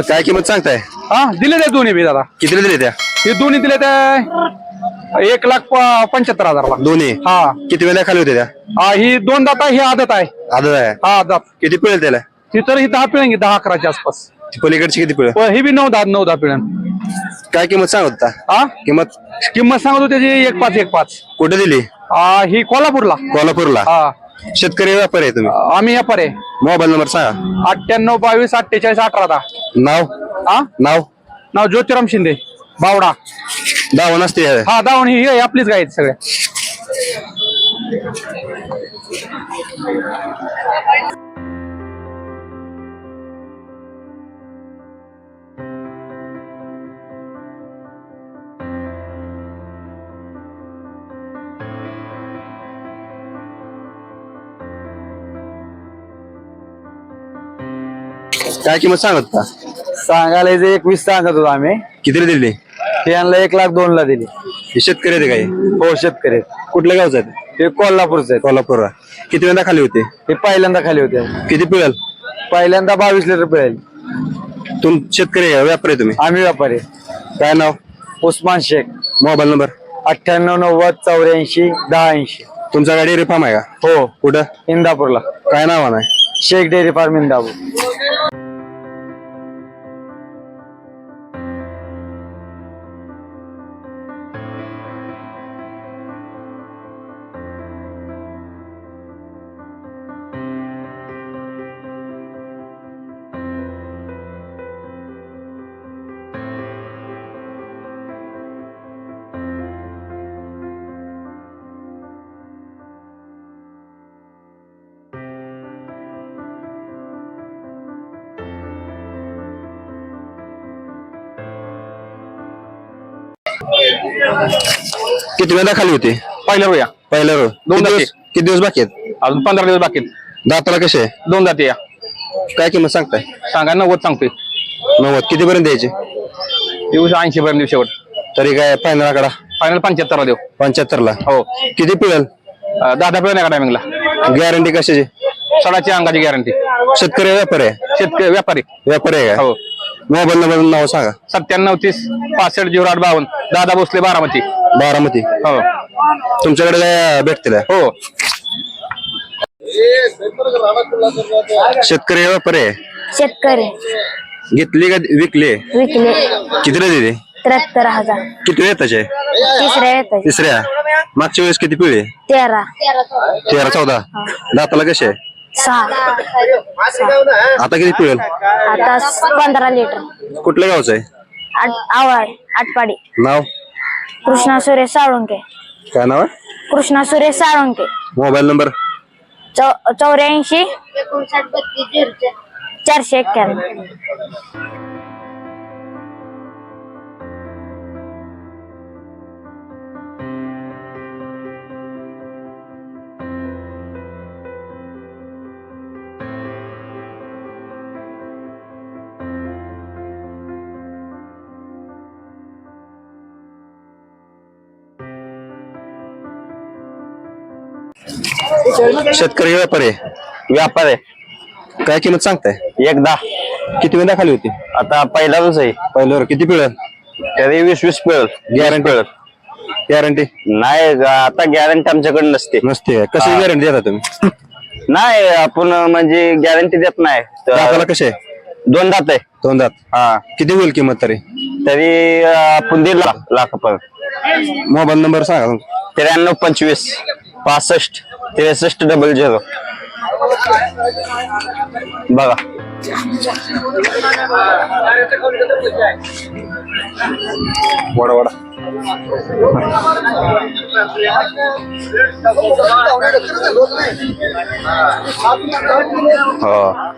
काय किंमत सांगताय? हा दिले त्या दोन्ही बी दादा. कितीला दिले त्या? हे दोन्ही दिले त्या एक लाख प- पंच्याहत्तर हजारला. दोन्ही? हा. किती वेळा खाली होते त्या? हा, ही दोन दात आहे ही आदत आहे. आदत आहे? हा दात. किती पिळेल त्याला? ती तर ही दहा पिळंगी दहा अकराच्या आसपास. ती पलीकडची किती पिळ प- ही बी नऊ दहा नऊ दहा पिळण काय किंमत सांगत होता? हा? किंमत? किंमत सांगत होती त्याची एक पाच एक पाच. कुठे दिली? हा, ही कोल्हापूरला. कोल्हापूरला? हा. शेतकरी व्यापारी आहे तुम्ही? आम्ही या परे मोबाईल नंबर सांगा. अठ्ठ्याण्णव बावीस अठ्ठेचाळीस अठरा दहा नाव? हा नाव? नाव ज्योतिराम शिंदे. बावडा. दावा नसते हा दावण ही ही आपलीच गाय आहेत सगळे. काय किंमत सांगत होता? सांगायला जे एकवीस सांगत होतो आम्ही. कितीला दिली? त्यांना एक लाख दोन ला दिली. हे शेतकरी आहे काही? हो शेतकरी कुठल्या गावचं आहे ते? ते कोल्हापूरचे आहेत. कोल्हापूर किती वेळा खाली होते? ते पहिल्यांदा खाली होते. किती पिळेल? पहिल्यांदा बावीस लिटर पिळेल. तुम शेतकरी आहे, व्यापारी आहे तुम्ही? आम्ही व्यापारी काय नाव? उस्मान शेख. Mobile number? अठ्ठ्याण्णव नव्वद चौऱ्याऐंशी दहा ऐंशी तुमचा गाडी डेअरी फार्म आहे का? हो. कुठं? इंदापूरला. काय नाव आहे? শেখ ডেয়ারি ফার্মিং দাবো। किती वेळा खाली होते? पहिल्या रोया पहिल्या रो दोन. दिवस किती दिवस बाकी आहेत? अजून पंधरा दिवस बाकी आहेत. दाताला कसे आहे? दोन जाती या. काय किंमत सांगताय? सांगा नव्वद सांगतोय. नव्वद. किती पर्यंत द्यायचे? दिवस ऐंशी पर्यंत शेवट. तरी काय फायनल आकडा? फायनल पंच्याहत्तरला देऊ. पंच्याहत्तर ला हो. किती पिळेल? अं, दहा दहा एका टायमिंगला गॅरंटी कशाची? सडाची अंगाची गॅरंटी शेतकरी व्यापारी आहे? शेतकरी व्यापारी. व्यापारी आहे का? हो. मोबाईल नंबर नाव सांगा. सत्त्याण्णव तीस पासष्ट झिरो आठ बावन्न. दादा भोसले बारामती. बारामती. हो. तुमच्याकडे काय भेटतील? हो. शेतकरी आहे, व्यापारी आहे. शेतकरी. घेतली का विकली? विकले. कितीला दिली? त्र्याहत्तर हजार. किती वेळ त्याचे तिसऱ्या येतात तिसऱ्या. मागच्या वेळेस किती पिळी? तेरा. तेरा चौदा. दाताला कसे आहे? सहा. आता किती पिळेल? आता पंधरा लिटर. कुठल्या गावचं आहे? आठ आवड आटपाडी. नाव? कृष्णा सुरेश साळुंके. काय नाव आहे? कृष्णा सुरेश साळुंके. Mobile number? चौ चौऱ्याऐंशी. चारशे एक्क्याण्णव. शेतकरी व्यापारी आहे. व्यापार. आहे काय किंमत सांगताय? एकदा किती वेळा खाली होती? आता पहिलाच आहे. पहिल्यावर किती पिळेल तरी वीस वीस पिळल गॅरंटी गॅरंटी नाही ग- आता गॅरंटी आमच्याकडे नसते. नसते कशी. गॅरंटी देता तुम्ही? नाही आपण म्हणजे गॅरंटी देत नाही. दाताला तर कसे आहे? दोन दात आहे. दोन दात. हा. किती होईल किंमत तरी? तरी अं, आपण दीड लाख लाखापर्यंत. मोबाईल नंबर सांगा. त्र्याण्णव पंचवीस. पासष्ट त्रेसष्ट डबल झिरो बघा वडा वडा हो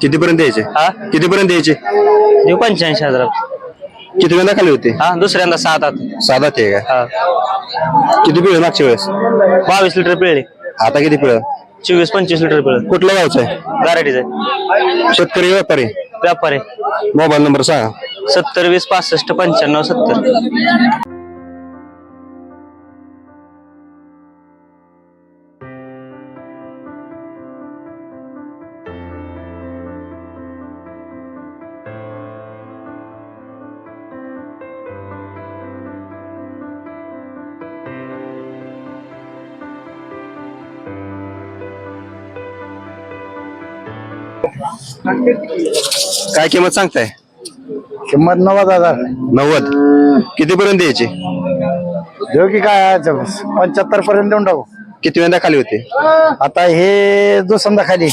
कितीपर्यंत द्यायचे हा? कितीपर्यंत द्यायचे देऊ पंच्याऐंशी हजार किती वेळा खाली होते? हा दुसऱ्यांदा सात आत. साधा ते का? हा. किती पिळ मागच्या वेळेस? बावीस लिटर पिळले. आता किती पिळ? चोवीस पंचवीस लिटर पिळ. कुठल्या गावचं आहे? गारडीचं शेतकरी व्यापारी? व्यापार. आहे मोबाईल नंबर सांगा. सत्तर वीस पासष्ट पंच्याण्णव सत्तर. काय किंमत सांगताय? किंमत नव्वद हजार. नव्वद. कितीपर्यंत द्यायचे? देऊ की काय पंच्याहत्तर पर्यंत देऊन टाकू. किती वेळा खाली होते? आता हे दुसऱ्यांदा खाली.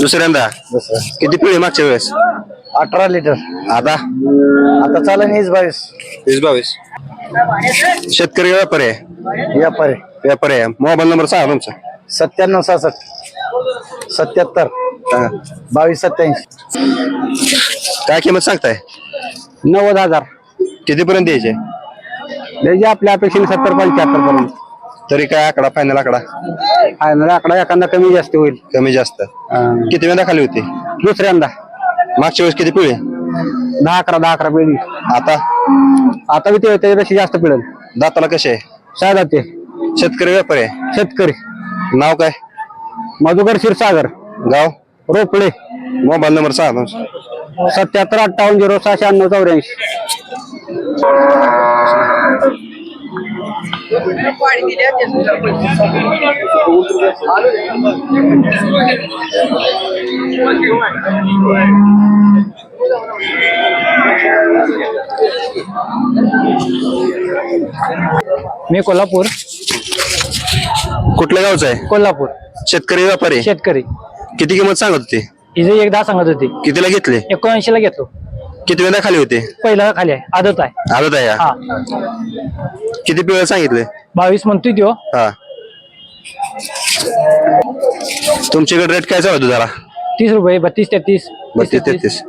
दुसऱ्यांदा? दुसरं किती पिळे मागच्या वेळेस? अठरा लिटर. आता? आता चालेल वीस बावीस वीस बावीस शेतकरी व्यापारी आहे? व्यापारी. व्यापारी आहे. मोबाईल नंबर सांगा तुमचा. सत्त्याण्णव सहासष्ट. सत्याहत्तर. बावीस सत्याऐंशी. काय किंमत सांगताय? नव्वद हजार. कितीपर्यंत द्यायचे द्यायचे आपल्या अपेक्षेने सत्तर पंच्याहत्तर पर्यंत. तरी काय आकडा फायनल आकडा? फायनल आकडा एखादा कमी जास्त होईल. कमी जास्त. किती वेळा खाली होते? दुसऱ्यांदा. मागच्या वेळेस किती पिळे? दहा अकरा दहा अकरा पिढी आता? आता बी ते त्याच्यापेक्षा जास्त पिढेल दाताला कसे? आहे साधा ते शेतकरी व्यापारी आहे. शेतकरी. नाव काय? मधुकर क्षीरसागर. गाव? रोपडे मोबाईल नंबर सांगा सत्याहत्तर अठ्ठावन्न झिरो सहा शहाण्णव चौऱ्याऐंशी. मी कोल्हापूर. कुठल्या गावचं आहे? कोल्हापूर. शेतकरी व्यापारी? शेतकरी. किती किंमत सांगत होती? हिजे एकदा सांगत होती. कितीला घेतले? एकोणऐंशी ला घेतो किती वेळा खाली होते? पहिला खाली आहे. आदत आहे. आदत आहे हा? किती पिळे सांगितले? बावीस म्हणतोय त्यो. हा. तुमच्याकडे रेट काय चालू जरा? तीस रुपये बत्तीस तेहतीस. बत्तीस तेहतीस.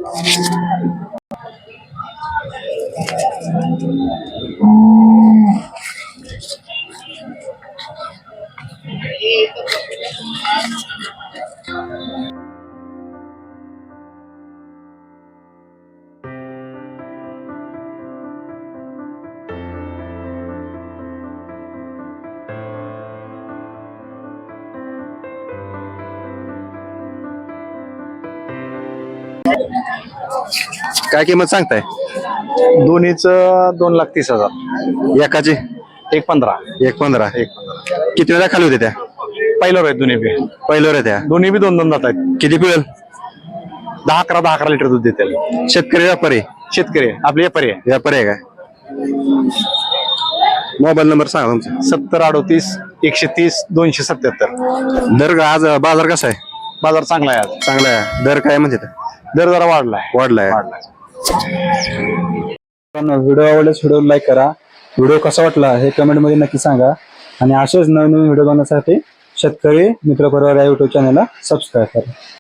काय किंमत सांगताय? दोन्हीच दोन लाख तीस हजार. एकाची? एक पंधरा. एक पंधरा. एक किती वेळा खाली होते त्या? पहिलं आहेत दोन्ही बी. पहिल्यावर त्या दोन्ही बी दोन दोन जात आहेत. किती पिळेल दहा अकरा दहा अकरा लिटर दूध देते शेतकरी व्यापारी? शेतकरी. आहे, आपले व्यापारी आहे. व्यापारी आहे काय मोबाईल नंबर सांगा तुमचा. सत्तर अडोतीस एकशे तीस दोनशे सत्याहत्तर. दर आज बाजार कसा आहे? बाजार चांगला आहे आज. चांगला आहे. दर काय म्हणते ते? दर जरा वाढलाय वाढलाय व्हिडिओ आवडल्यास व्हिडिओ लाईक करा. व्हिडिओ कसा वाटला हे कमेंटमध्ये नक्की सांगा. आणि असेच नवीन नवीन व्हिडिओ बनवण्यासाठी शेतकरी मित्र परिवार या युट्यूब चॅनलला सबस्क्राईब करा.